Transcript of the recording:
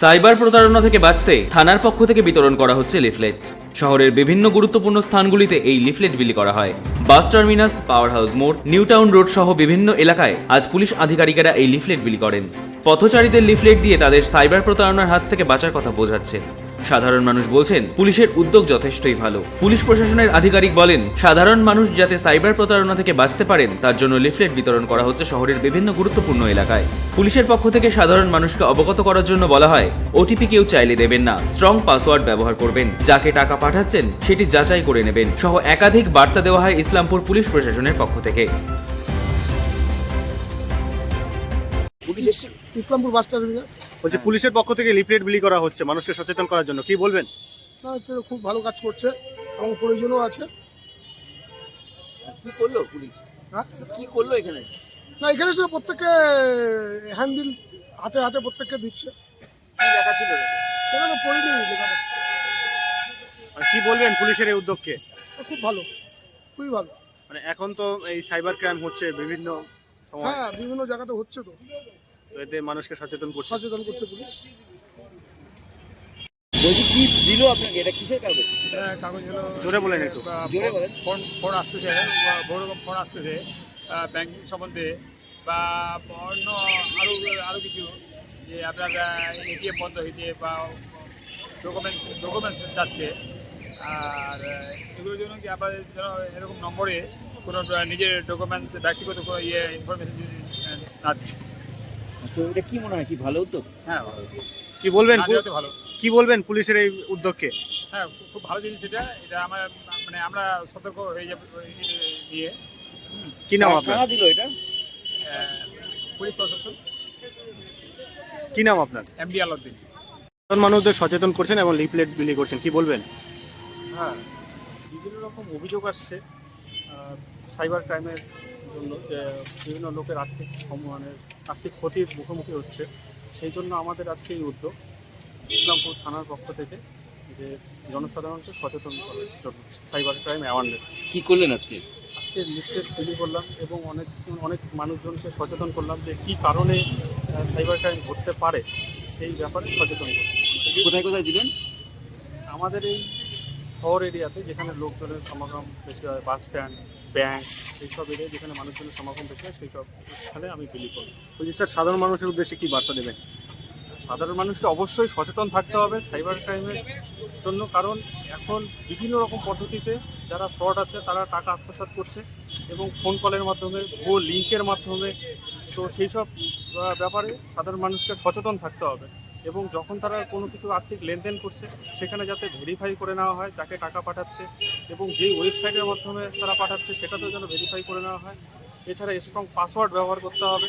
Cyber প্রতারণা থেকে বাঁচতে থানার পক্ষ থেকে বিতরণ করা হচ্ছে লিফলেট। শহরের বিভিন্ন গুরুত্বপূর্ণ স্থানগুলিতে এই লিফলেট বিলি করা হয়। বাস টার্মিনাস পাওয়ার হাউস মোড় নিউ টাউন রোড সহ বিভিন্ন এলাকায় আজ পুলিশ আধিকারিকেরা এই লিফলেট বিলি করেন। পথচারীদের লিফলেট দিয়ে তাদের সাইবার প্রতারণার হাত থেকে বাঁচার কথা বোঝাচ্ছে। সাধারণ মানুষ বলছেন, পুলিশের উদ্যোগ যথেষ্টই ভালো। পুলিশ প্রশাসনের আধিকারিক বলেন, সাধারণ মানুষ যাতে সাইবার প্রতারণা থেকে বাঁচতে পারেন, তার জন্য লিফলেট বিতরণ করা হচ্ছে শহরের বিভিন্ন গুরুত্বপূর্ণ এলাকায়। পুলিশের পক্ষ থেকে সাধারণ মানুষকে অবগত করার জন্য বলা হয়, ওটিপি কেউ চাইলে দেবেন না, স্ট্রং পাসওয়ার্ড ব্যবহার করবেন। যাকে টাকা পাঠাচ্ছেন, সেটি যাচাই করে নেবেন। সহ একাধিক বার্তা দেওয়া হয় ইসলামপুর পুলিশ প্রশাসনের পক্ষ থেকে। পুলিশ ইসলামপুর বাস টার্মিনাস বলছি পুলিশের পক্ষ থেকে লিফলেট বিলি করা হচ্ছে মানুষকে সচেতন করার জন্য। কি বলবেন? না, এটা খুব ভালো কাজ করছে। এবং প্রয়োজনও আছে। কি করল পুলিশ? হ্যাঁ? কি করল এখানে? না এখানে শুধু প্রত্যেককে হ্যান্ডবিল হাতে হাতে প্রত্যেককে দিচ্ছে। কি দেখা ছিল সেটা তো পড়ে আর কি বলবেন পুলিশের এই উদ্যোগকে? খুব ভালো। খুবই ভালো। মানে এখন তো এই সাইবার ক্রাইম হচ্ছে বিভিন্ন হ্যাঁ বিভিন্ন জায়গাতে হচ্ছে তো তো। এতে মানুষকে সচেতন করছে। সচেতন করছে পুলিশ। বলছি কি দিল আপনাকে? এটা কিসের কাগজ? কাগজ হলো জোরে বলেন একটু। জোরে বলেন। ফোন ফোন আসতেছে বা বড় ফোন আসতেছে ব্যাংকিং সম্বন্ধে। বা অন্য আরও আরও কিছু যে আপনার এটিএম বন্ধ হয়েছে বা ডকুমেন্টস ডকুমেন্টস যাচ্ছে। আর এগুলোর জন্য কি আপনাদের যেন এরকম নম্বরে কোনো নিজের ডকুমেন্টস ব্যক্তিগত কোনো ইয়ে ইনফরমেশন না দিচ্ছে। তো এটা কি মনে হয়? কি ভালো উদ্যোগ? হ্যাঁ কি বলবেন? ভালো। কি বলবেন পুলিশের এই উদ্যোগকে? হ্যাঁ খুব- ভালো জিনিস এটা। এটা আমরা মানে আমরা সতর্ক হয়ে যাব নিয়ে কি নাম আপনার? দিল এটা? পুলিশ প্রশাসন। কি নাম আপনার? এমডি আলাউদ্দিন। সাধারণ মানুষদের সচেতন করছেন এবং লিফলেট বিলি করছেন। কি বলবেন? হ্যাঁ বিভিন্ন রকম অভিযোগ আসছে সাইবার ক্রাইমের জন্য বিভিন্ন লোকের আর্থিক সম- মানে আর্থিক ক্ষতির মুখোমুখি হচ্ছে। সেই জন্য আমাদের আজকে এই উদ্যোগ ইসলামপুর থানার পক্ষ থেকে যে জনসাধারণকে সচেতন করার জন্য সাইবার ক্রাইম অ্যাওয়ারনেস কী করলেন আজকে? আজকে লিফটেড বিলি করলাম এবং অনেক অনেক মানুষজনকে সচেতন করলাম যে কী কারণে সাইবার ক্রাইম ঘটতে পারে সেই ব্যাপারে সচেতন করলাম। কোথায় কোথায় দিলেন? আমাদের এই শহর এরিয়াতে যেখানে লোকজনের সমাগম বেশি হয় বাস স্ট্যান্ড ব্যাংক এইসব এরিয়া যেখানে মানুষজনের সমাগম হয় সেই সব স্থানে আমি বিলি করি স্যার, সাধারণ মানুষের উদ্দেশ্যে কি বার্তা দেবেন? সাধারণ মানুষকে অবশ্যই সচেতন থাকতে হবে সাইবার ক্রাইমের জন্য, কারণ এখন বিভিন্ন রকম পদ্ধতিতে যারা ফ্রড আছে, তারা টাকা আত্মসাত করছে এবং ফোন কলের মাধ্যমে ভুয়ো লিঙ্কের মাধ্যমে। তো সেই সব ব্যাপারে সাধারণ মানুষকে সচেতন থাকতে হবে এবং যখন তারা কোনো কিছু আর্থিক লেনদেন করছে, সেখানে যাতে ভেরিফাই করে নেওয়া হয় যাকে টাকা পাঠাচ্ছে এবং যেই ওয়েবসাইটের মাধ্যমে তারা পাঠাচ্ছে, সেটাতেও যেন ভেরিফাই করে নেওয়া হয়। এছাড়া স্ট্রং পাসওয়ার্ড ব্যবহার করতে হবে।